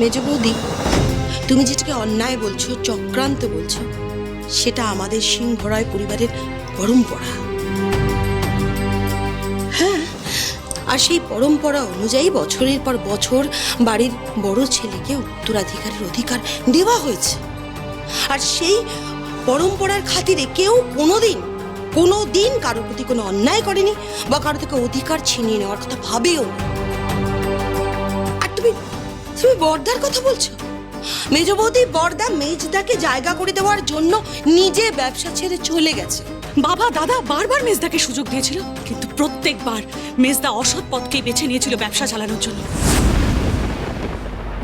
মেজ বৌদি, তুমি যেটাকে অন্যায় বলছো, চক্রান্ত বলছো, সেটা আমাদের সিংহরায় পরিবারের পরম্পরা। হ্যাঁ আর সেই পরম্পরা অনুযায়ী বছরের পর বছর বাড়ির বড় ছেলেকে উত্তরাধিকারের অধিকার দেওয়া হয়েছে। আর সেই পরম্পরার খাতিরে কেউ কোনোদিন কোনো দিন কারোর প্রতি কোনো অন্যায় করেনি বা কারও থেকে অধিকার ছিনিয়ে নেওয়ার কথা ভাবেও না। তুমি বর্দার কথা বলছো? মেজ বৌদি বর্দা মেজদাকে জায়গা করে দেওয়ার জন্য নিজে ব্যবসা ছেড়ে চলে গেছে। বাবা দাদা বারবার মেজদাকে সুযোগ দিয়েছিল। কিন্তু প্রত্যেকবার মেজদা অসৎ পথকেই বেছে নিয়েছিল ব্যবসা চালানোর জন্য।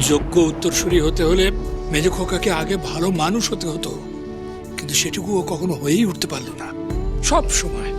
যোগ্য উত্তরসূরি হতে হলে মেজ খোকাকে আগে ভালো মানুষ হতে হতো। কিন্তু সেটুকু ও কখনো হয়েই উঠতে পারল না। সব সময়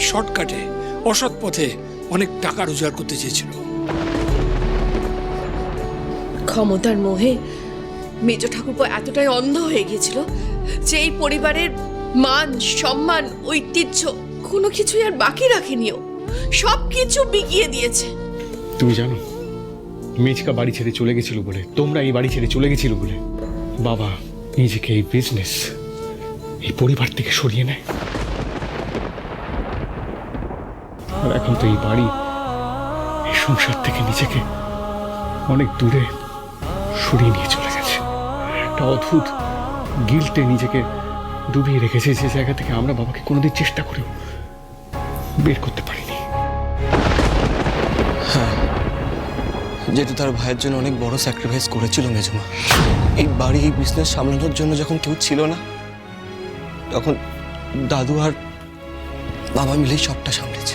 শর্টকাটে অসৎ পথে অনেক টাকা রোজগার করতে চেয়েছিল। ক্ষমতার মোহে মেজ ঠাকুরপো এতটাই অন্ধ হয়ে গিয়েছিল যে এই পরিবারের মান, সম্মান, ঐতিহ্য কোনো কিছুই আর বাকি রাখেনিও সব কিছু বিকিয়ে দিয়েছে। তুমি জানো, মেজকা বাড়ি ছেড়ে চলে গেছিল বলে, তোমরা এই বাড়ি ছেড়ে চলে গেছিল বলে। বাবা নিজেকে এই বিজনেস এই পরিবার থেকে সরিয়ে নেয়। আর এখন তো এই বাড়ি, এই সংসার থেকে নিজেকে অনেক দূরে সরিয়ে নিয়ে চলে গেছে। একটা অদ্ভুত গিল্টে নিজেকে ডুবিয়ে রেখেছে যে জায়গা থেকে আমরা বাবাকে কোনোদিন চেষ্টা করেও বের করতে পারিনি। যেহেতু তার ভাইয়ের জন্য অনেক বড় স্যাক্রিফাইস করেছিল মেজমা। এই বাড়ি, এই বিজনেস সামলানোর জন্য যখন কেউ ছিল না, তখন দাদু আর বাবা মিলেই সবটা সামলেছে।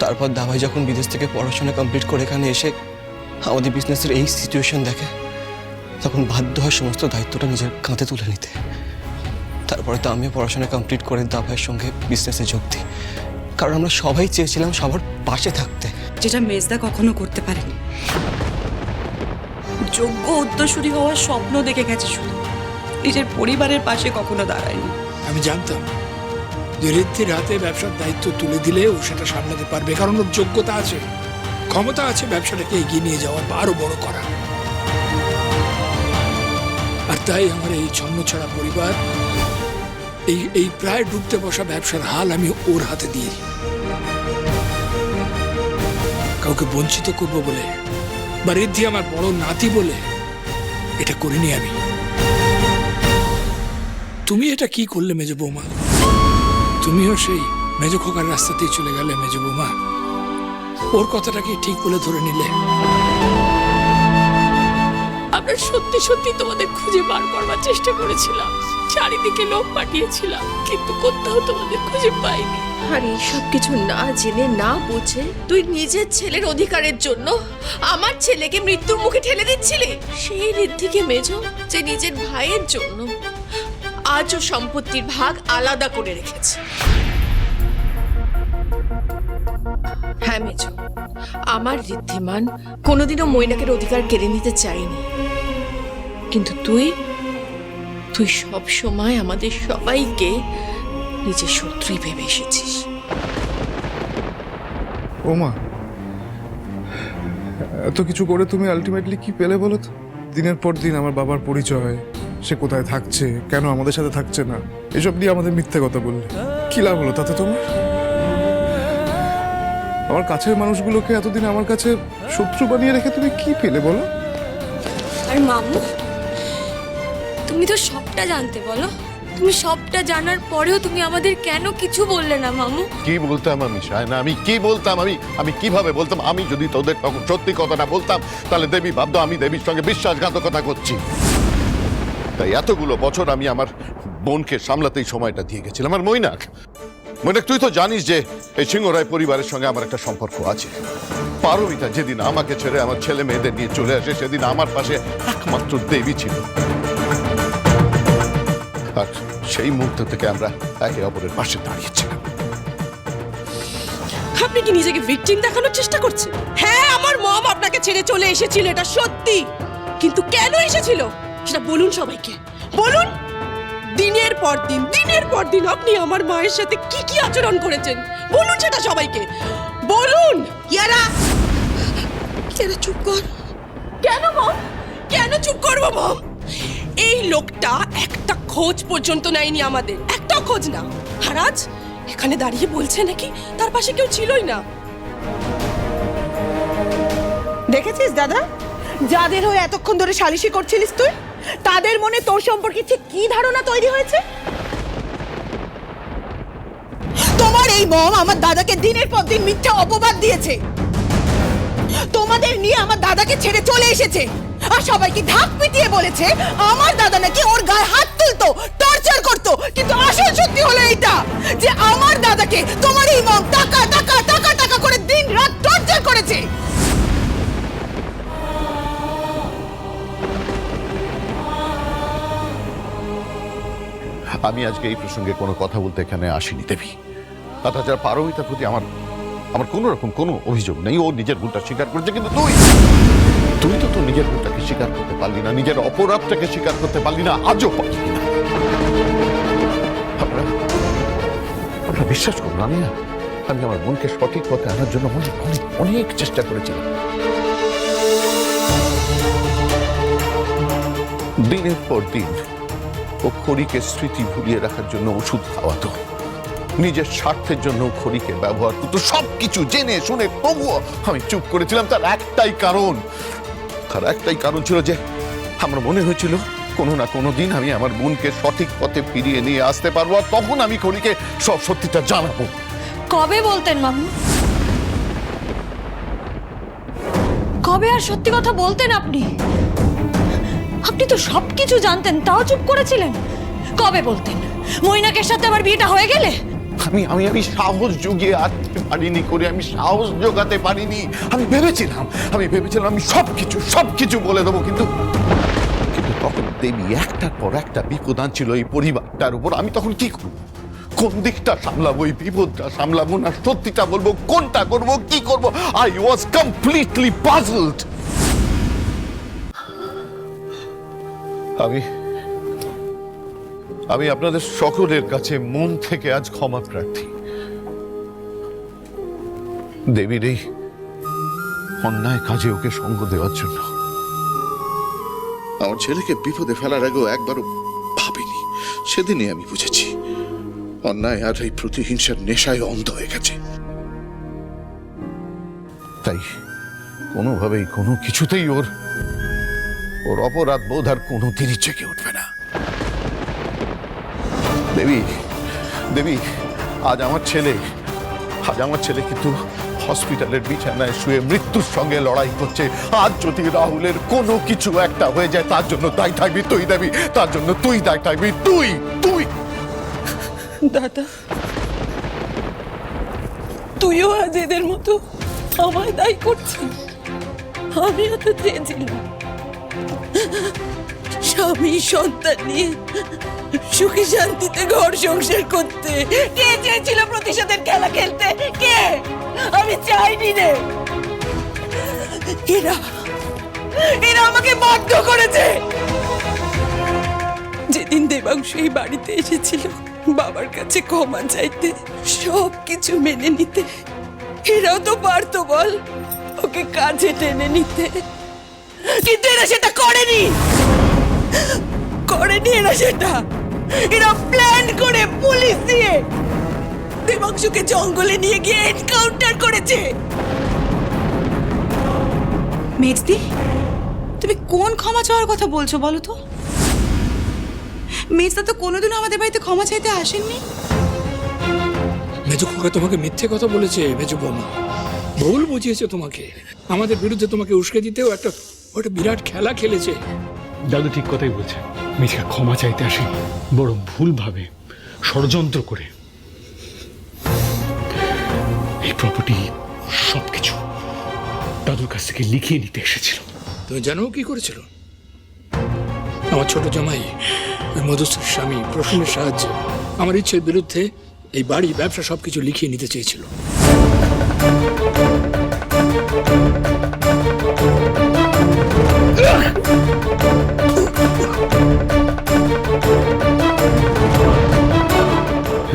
তারপর দাবাই যখন বিদেশ থেকে পড়াশোনা কমপ্লিট করে এখানে এসে আমাদের বিজনেসের এই সিচুয়েশন দেখে তখন বাধ্য হয় সমস্ত দায়িত্বটা নিজের কাঁধে তুলে নিতে। তারপরে তো আমিও পড়াশোনা কমপ্লিট করে দাভাইয়ের সঙ্গে বিজনেসে যোগ দিই। কারণ আমরা সবাই চেয়েছিলাম সবার পাশে থাকতে। যেটা মেজদা কখনো করতে পারেনি। যোগ্য উত্তরসূরি হওয়ার স্বপ্ন দেখে গেছে শুধু। নিজের পরিবারের পাশে কখনো দাঁড়ায়নি। আমি জানতাম যে ঋদ্ধির হাতে ব্যবসার দায়িত্ব তুলে দিলে ও সেটা সামলাতে পারবে। কারণ ওর যোগ্যতা আছে ক্ষমতা আছে ব্যবসাটাকে এগিয়ে নিয়ে যাওয়ার বা আরও বড় করা তাই আমার এই ছন্নছাড়া পরিবার, এই এই প্রায় ডুবতে বসা ব্যবসার হাল আমি ওর হাতে দিয়ে। কাউকে বঞ্চিত করব বলে বা ঋদ্ধি আমার বড় নাতি বলে এটা করিনি আমি। তুমি এটা কি করলে মেজ বৌমা? তুমিও সেই মেজ খোকার রাস্তাতেই চলে গেলে মেজ বৌমা। ওর কথাটাকে ঠিক বলে ধরে নিলে। আমরা সত্যি সত্যি তোমাদের খুঁজে বার করবার চেষ্টা করেছিলাম। চারিদিকে লোক পাঠিয়েছিলাম, কিন্তু কোথাও তোমাদের খুঁজে পাইনি। আর এইসব কিছু না জেনে, না বুঝে তুই নিজের ছেলের অধিকারের জন্য আমার ছেলেকে মৃত্যুর মুখে ঠেলে দিচ্ছিলি? সেই ঋদ্ধিকে মেজ, যে নিজের ভাইয়ের জন্য আজও সম্পত্তির ভাগ আলাদা করে রেখেছে। হ্যাঁ মেজ, আমার ঋদ্ধিমান কোনোদিনও মৈনাকের অধিকার কেড়ে নিতে চাইনি কিন্তু তুই তুই সব সময় আমাদের সবাইকে নিজের শত্রুই ভেবে এসেছিস। ও মা এত কিছু করে তুমি আলটিমেটলি কি পেলে বলো তো? দিনের পর দিন আমার বাবার পরিচয় সে কোথায় থাকছে কেন আমাদের সাথে থাকছে না এসব দিয়ে আমাদের মিথ্যে কথা বললে। কি লাভ হলো তাতে তোমার? আমার কাছের মানুষগুলোকে এতদিন আমার কাছে শত্রু বানিয়ে রেখে তুমি কি পেলে বলো? আর মামু তুমি তো সবটা জানতে বলো। তুমি সবটা জানার পরেও তুমি আমাদের কেন কিছু বললে না, মামু? কি বলতাম আমি না আমি কি বলতাম আমি? আমি কীভাবে বলতাম? আমি যদি তোদের তখন সত্যি কথাটা বলতাম, তাহলে দেবী ভাবতো আমি দেবীর সঙ্গে বিশ্বাসঘাতকতা করছি। তাই এতগুলো বছর আমি আমার বোনকে সামলাতেই সময়টা দিয়ে গেছিলাম। আর মৈনাক মৈনাক, তুই তো জানিস যে এই সিংহরায় পরিবারের সঙ্গে আমার একটা সম্পর্ক আছে। পারমিতা যেদিন আমাকে ছেড়ে আমার ছেলে মেয়েদের নিয়ে চলে আসে, সেদিন আমার পাশে একমাত্র দেবী ছিল। আর সেই মুহূর্ত থেকে আমরা একে অপরের পাশে দাঁড়িয়েছিলাম। আপনি কি নিজেকে ভিকটিম দেখানোর চেষ্টা করছেন? হ্যাঁ আমার মম আপনাকে ছেড়ে চলে এসেছিল এটা সত্যি। কিন্তু কেন এসেছিল? সেটা বলুন সবাইকে। বলুন! দিনের পর দিন দিনের পর দিন আপনি আমার মায়ের সাথে কি কি আচরণ করেছেন? বলুন সেটা সবাইকে। বলুন! ইয়ারা! ইয়ারা চুপ কর? কেন মম? কেন চুপ করব মম? এই লোকটা একটা খোঁজ পর্যন্ত নেয়নি আমাদের। একটা খোঁজ না। আর আজ এখানে দাঁড়িয়ে বলছে নাকি? তার পাশে কেউ ছিলই না। দেখেছিস দাদা? যাদের হয়ে এতক্ষণ ধরে সালিশি করছিলিস তুই, তাদের মনে তোর সম্পর্কে ঠিক কি ধারণা তৈরি হয়েছে? তোমার এই মম আমার দাদাকে দিনের পর দিন মিথ্যা অপবাদ দিয়েছে। তোমাদের নিয়ে আমার দাদাকে ছেড়ে চলে এসেছে। আর সবাইকে ঢাক পিটিয়ে বলেছে, আমার দাদা নাকি ওর গায়ে হাত তুলতো, টর্চার করতো। কিন্তু আসল সত্যি হলো এইটা, যে আমার দাদাকে তোমার এই টাকা টাকা টাকা টাকা করে দিন রাত টর্চার করেছে। আমি আজকে এই প্রসঙ্গে কোনো কথা বলতে এখানে আসিনি, দেবী। তাছাড়া পারমিতার প্রতি আমার আমার কোনো রকম কোনো অভিযোগ নেই, ও নিজের ভুলটা স্বীকার করেছে, কিন্তু তুই তুই তো তোর নিজের ভুলটাকে স্বীকার করতে পারলি না, নিজের অপরাধটাকে স্বীকার করতে পারলি না, আজও পারলি না। আপনারা বিশ্বাস করুন, আমি আমি আমার মনকে সঠিক পথে আনার জন্য অনেক অনেক অনেক চেষ্টা করেছিলাম। দিনের পর দিন, ও খড়িকে স্মৃতি ভুলিয়ে রাখার জন্য ওষুধ খাওয়াতো। নিজের স্বার্থের জন্য খড়িকে ব্যবহার করতো। সবকিছু জেনে, শুনে, তবুও আমি চুপ করেছিলাম, তার একটাই কারণ তার একটাই কারণ ছিল যে আমার মনে হয়েছিল কোনো না কোনো দিন আমি আমার বোনকে সঠিক পথে ফিরিয়ে নিয়ে আসতে পারব আর তখন আমি খড়িকে সব সত্যিটা জানাব। কবে বলতেন মামু? কবে আর সত্যি কথা বলতেন আপনি? আপনি তো সবকিছু জানতেন তাও চুপ করেছিলেন। কবে বলতেন? মৈনাকের সাথে আমার বিয়েটা হয়ে গেলে? আমি আমি আমি সাহস জুগিয়ে আসতে পারিনি করে আমি সাহস জোগাতে পারিনি। আমি ভেবেছিলাম আমি ভেবেছিলাম আমি সবকিছু সবকিছু বলে দেবো, কিন্তু কিন্তু তখন দেবী একটার পর একটা বিপদ আনছিল এই পরিবারটার উপর। আমি তখন কি করব? কোন দিকটা সামলাবো, এই বিপদটা সামলাবো না, সত্যিটা বলব, কোনটা করব, কি করব? আই ওয়াজ কমপ্লিটলি পাজলড আমি আমি আপনাদের সকলের কাছে মন থেকে আজ ক্ষমা প্রার্থী। দেবীর এই অন্যায় কাজে ওকে সঙ্গ দেওয়ার জন্য। আমার ছেলেকে বিপদে ফেলার আগেও একবারও ভাবিনি। সেদিনই আমি বুঝেছি অন্যায় আর এই প্রতিহিংসার নেশায় অন্ধ হয়ে গেছে। তাই কোনোভাবেই কোনো কিছুতেই ওর ওর অপরাধ বোধ আর কোনো কোনোদিনই জেগে উঠবে না। দেবী দেবী আজ আমার ছেলে আজ আমার ছেলে কিন্তু হসপিটালের বিছানায় শুয়ে মৃত্যুর সঙ্গে লড়াই করছে। আজ যদি রাহুলের কোনো কিছু একটা হয়ে যায়, তার জন্য দায় থাকবি, তুই দেবী। তার জন্য তুই দায় থাকবি, তুই তুই। দাদা, তুইও আজ এদের মতো আমায় দায়ী করছিস। আমিও তো চেয়েছিলাম। স্বামী সন্তান নিয়ে সুখে শান্তিতে ঘর সংসার করতে। কে চেয়েছিল প্রতিশোধের খেলা খেলতে? কে? আমি চাইনি রে। এরা এরা আমাকে বাধ্য করেছে। যেদিন দেবাংশ এই বাড়িতে এসেছিল, বাবার কাছে ক্ষমা চাইতে সব কিছু মেনে নিতে। এরাও তো পারতো বল, ওকে কাছে টেনে নিতে। কিন্তু এরা সেটা করেনি। করেনি এরা সেটা। এরা প্ল্যান করে পুলিশ দিয়ে দেবাংশুকে জঙ্গলে নিয়ে গিয়ে এনকাউন্টার করেছে। মেজদি তুমি কোন ক্ষমা চাওয়ার কথা বলছো বলো তো? মেজদা তো কোনোদিনও আমাদের বাড়িতে ক্ষমা চাইতে আসেননি। মেজো খোকা তোমাকে মিথ্যে কথা বলেছে মেজো বৌমা। ভুল বুঝিয়েছে তোমাকে। আমাদের বিরুদ্ধে তোমাকে উস্কে দিতেও একটা ওটা বিরাট খেলা খেলেছে। দাদু ঠিক কথাই বলছে। মেঝে ক্ষমা চাইতে আসেনি বড় ভুলভাবে ষড়যন্ত্র করে। এই প্রপার্টি সবকিছু দাদুর কাছ থেকে লিখিয়ে নিতে এসেছিল। তুমি জানো কি করেছিল? আমার ছোট জামাই মধুশ্রীর স্বামী প্রসূনের সাহায্যে আমার ইচ্ছের বিরুদ্ধে এই বাড়ি, ব্যবসা সবকিছু লিখিয়ে নিতে চেয়েছিল।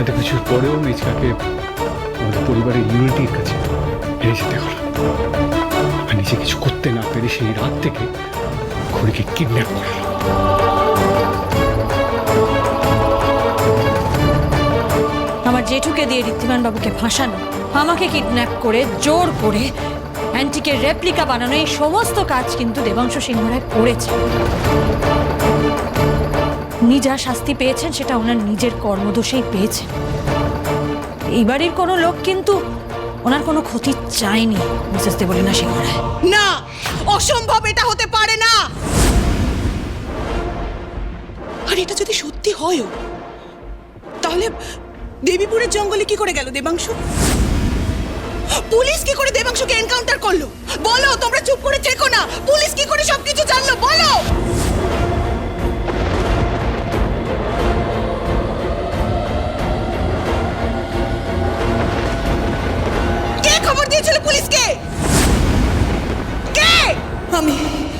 এত কিছুর পরেও মেজকাকে আমাদের পরিবারের ইউনিটির কাছে হেরে যেতে হলো। আর নিজে কিছু করতে না পেরে সেই রাত থেকে ঘড়িকে কিডন্যাপ করল আমার জেঠুকে দিয়ে ঋদ্ধিমান বাবুকে ফাঁসানো, আমাকে কিডন্যাপ করে, জোর করে অ্যান্টিকের রেপ্লিকা বানানো এই সমস্ত কাজ কিন্তু দেবাংশ সিংহরায় করেছে উনি যা শাস্তি পেয়েছেন, সেটা ওনার নিজের কর্মদোষেই পেয়েছেন। এই বাড়ির কোনো লোক কিন্তু ওনার কোনো ক্ষতি চায়নি, মিসেস দেবলীনা সিংহরায়। না! অসম্ভব এটা হতে পারে না! আর এটা যদি সত্যি হয়ও, তাহলে দেবীপুরের জঙ্গলে কি করে গেল দেবাংশু? পুলিশ কি করে দেবাংশুকে এনকাউন্টার করল? বলো, তোমরা চুপ করে থেকো না। পুলিশ কি করে সবকিছু জানলো? বলো! কে খবর দিয়েছিল পুলিশকে? কে? আমি।